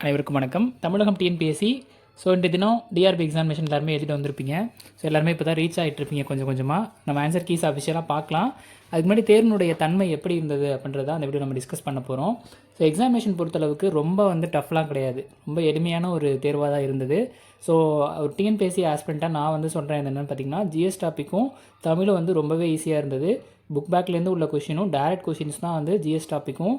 அனைவருக்கும் வணக்கம். தமிழகம் TNPSC so இன்றைய தினம் டிஆர்பி எக்ஸாமினேஷன் எல்லாருமே எழுதிட்டு வந்திருப்பீங்க. ஸோ எல்லாருமே இப்போ தான் ரீச் ஆகிட்டு இருப்பீங்க கொஞ்சம் கொஞ்சமாக நம்ம ஆன்சர் கீஸ் அஃபிஷியலாக பார்க்கலாம். அதுக்கு முன்னாடி தேர்வினுடைய தன்மை எப்படி இருந்தது அப்படின்றத அந்த வீடியோ நம்ம டிஸ்கஸ் பண்ண போகிறோம் ஸோ எக்ஸாமினேஷன் பொறுத்தளவுக்கு ரொம்ப வந்து டஃப்லாம் கிடையாது. ரொம்ப எளிமையான ஒரு தேர்வாக தான் இருந்தது. ஸோ ஒரு டிஎன்பிஎஸ்சி ஆஸ்பிரண்ட்டாக நான் வந்து சொல்கிறேன் என்னென்னு பார்த்தீங்கன்னா ஜிஎஸ் டாப்பிக்கும் தமிழும் வந்து ரொம்பவே ஈஸியாக இருந்தது. புக் பேக்லேருந்து உள்ள கொஷினும் டேரக்ட் கொஷின்ஸ் தான் வந்து ஜிஎஸ் டாப்பிக்கும்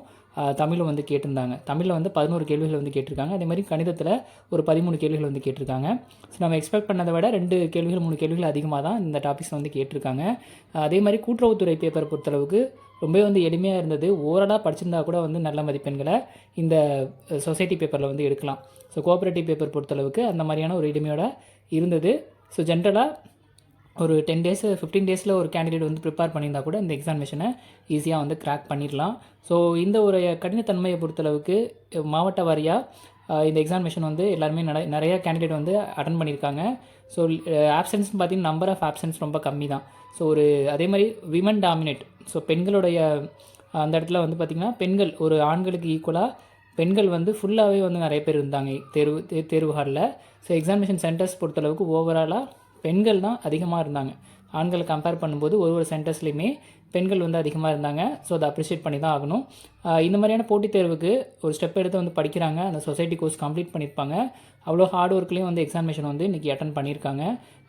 தமிழில் வந்து கேட்டிருந்தாங்க. தமிழில் வந்து பதினோரு கேள்விகள் வந்து கேட்டிருக்காங்க. அதே மாதிரி கணிதத்தில் ஒரு பதிமூணு கேள்விகள் வந்து கேட்டிருக்காங்க. ஸோ நம்ம எக்ஸ்பெக்ட் பண்ணதை விட ரெண்டு கேள்விகள் மூணு கேள்விகள் அதிகமாக தான் இந்த டாபிக்ஸ் வந்து கேட்டிருக்காங்க. அதே மாதிரி கூட்டுறவுத்துறை பேப்பர் பொறுத்தளவுக்கு ரொம்பவே வந்து எளிமையாக இருந்தது. ஓரலாக படிச்சிருந்தா கூட வந்து நல்ல மதிப்பெண்களை இந்த சொசைட்டி பேப்பரில் வந்து எடுக்கலாம். ஸோ கோஆப்ரேட்டிவ் பேப்பர் பொறுத்தளவுக்கு அந்த மாதிரியான ஒரு எளிமையோட இருந்தது. ஸோ ஜென்ரலாக ஒரு டென் டேஸ் ஃபிஃப்டீன் டேஸில் ஒரு கேண்டிடேட் வந்து ப்ரிப்பேர் பண்ணியிருந்தா கூட இந்த எக்ஸாமினேஷனை ஈஸியாக வந்து கிராக் பண்ணிடலாம். ஸோ இந்த ஒரு கடினத்தன்மையை பொறுத்தளவுக்கு மாவட்ட வாரியாக இந்த எக்ஸாமினேஷன் வந்து எல்லாருமே நிறைய நிறைய கேண்டிடேட் வந்து அட்டன் பண்ணியிருக்காங்க. ஸோ ஆப்சன்ஸ்னு பார்த்தீங்கன்னா நம்பர் ஆஃப் ஆப்சன்ஸ் ரொம்ப கம்மி தான் ஸோ ஒரு அதே மாதிரி விமன் டாமினேட் ஸோ பெண்களுடைய அந்த இடத்துல வந்து பார்த்திங்கன்னா பெண்கள் ஒரு ஆண்களுக்கு ஈக்குவலாக பெண்கள் வந்து ஃபுல்லாகவே வந்து நிறைய பேர் இருந்தாங்க தேர்வு தேர்வு ஹாலில் ஸோ எக்ஸாமினேஷன் சென்டர்ஸ் பொறுத்தளவுக்கு ஓவராலாக பெண்கள் தான் அதிகமாக இருந்தாங்க. ஆண்களை கம்பேர் பண்ணும்போது ஒரு ஒரு சென்டர்ஸ்லையுமே பெண்கள் வந்து அதிகமாக இருந்தாங்க. ஸோ அதை அப்ரிஷியேட் பண்ணி தான் ஆகணும். இந்த மாதிரியான போட்டித் தேர்வுக்கு ஒரு ஸ்டெப் எடுத்து வந்து படிக்கிறாங்க. அந்த சொசைட்டி கோர்ஸ் கம்ப்ளீட் பண்ணியிருப்பாங்க. அவ்வளோ ஹார்ட் ஒர்க்லேயும் வந்து எக்ஸாமினேஷன் வந்து இன்றைக்கி அட்டன் பண்ணியிருக்காங்க.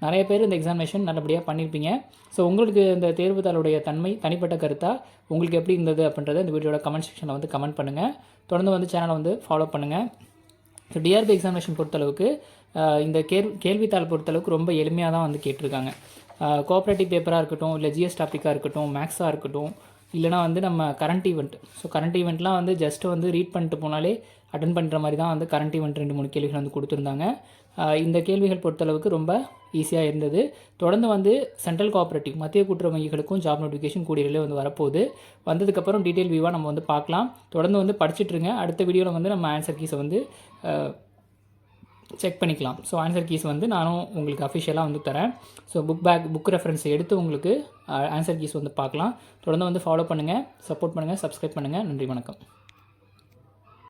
நிறைய பேர் இந்த எக்ஸாமினேஷன் நல்லபடியாக பண்ணியிருப்பீங்க. ஸோ உங்களுக்கு இந்த தேர்வுதாளுடைய தன்மை தனிப்பட்ட கருத்தாக உங்களுக்கு எப்படி இருந்தது அப்படின்றத இந்த வீடியோட கமெண்ட் செக்ஷனில் வந்து கமெண்ட் பண்ணுங்கள் தொடர்ந்து வந்து சேனலை வந்து ஃபாலோ பண்ணுங்கள் ஸோ டிஆர்பி எக்ஸாமினேஷன் பொறுத்தளவுக்கு இந்த கேள்வி கேள்வித்தாள் பொறுத்தளவுக்கு ரொம்ப எளிமையாக தான் வந்து கேட்டிருக்காங்க. கோஆப்ரேட்டிவ் பேப்பராக இருக்கட்டும் இல்லை ஜிஎஸ் டாப்பிக்காக இருக்கட்டும் மேக்ஸாக இருக்கட்டும் இல்லைனா வந்து நம்ம கரண்ட் ஈவெண்ட் ஸோ கரண்ட் ஈவெண்ட்லாம் வந்து ஜஸ்ட் வந்து ரீட் பண்ணிட்டு போனாலே அட்டன் பண்ணுற மாதிரி தான் வந்து கரண்ட் ஈவெண்ட் ரெண்டு மூணு கேள்விகள் வந்து கொடுத்துருந்தாங்க. இந்த கேள்விகள் பொறுத்தளவுக்கு ரொம்ப ஈஸியாக இருந்தது. தொடர்ந்து வந்து சென்ட்ரல் கோஆப்ரேட்டிவ் மத்திய கூட்டுறவு வங்கிகளுக்கும் ஜாப் நோட்டிஃபிகேஷன் கூடியிலே வந்து வரப்போகுது. வந்ததுக்கப்புறம் டீட்டெயில் வியூவாக நம்ம வந்து பார்க்கலாம். தொடர்ந்து வந்து படிச்சுட்ருங்க அடுத்த வீடியோவில் வந்து நம்ம ஆன்சர் கீஸை வந்து செக் பண்ணிக்கலாம். ஸோ ஆன்சர் கீஸ் வந்து நானும் உங்களுக்கு அஃபிஷியலாக வந்து தரேன். So book back book reference எடுத்து உங்களுக்கு uh, ஆன்சர் கீஸ் வந்து பார்க்கலாம். தொடர்ந்து வந்து ஃபாலோ பண்ணுங்கள் சப்போர்ட் பண்ணுங்கள் சப்ஸ்கிரைப் பண்ணுங்கள் நன்றி வணக்கம்.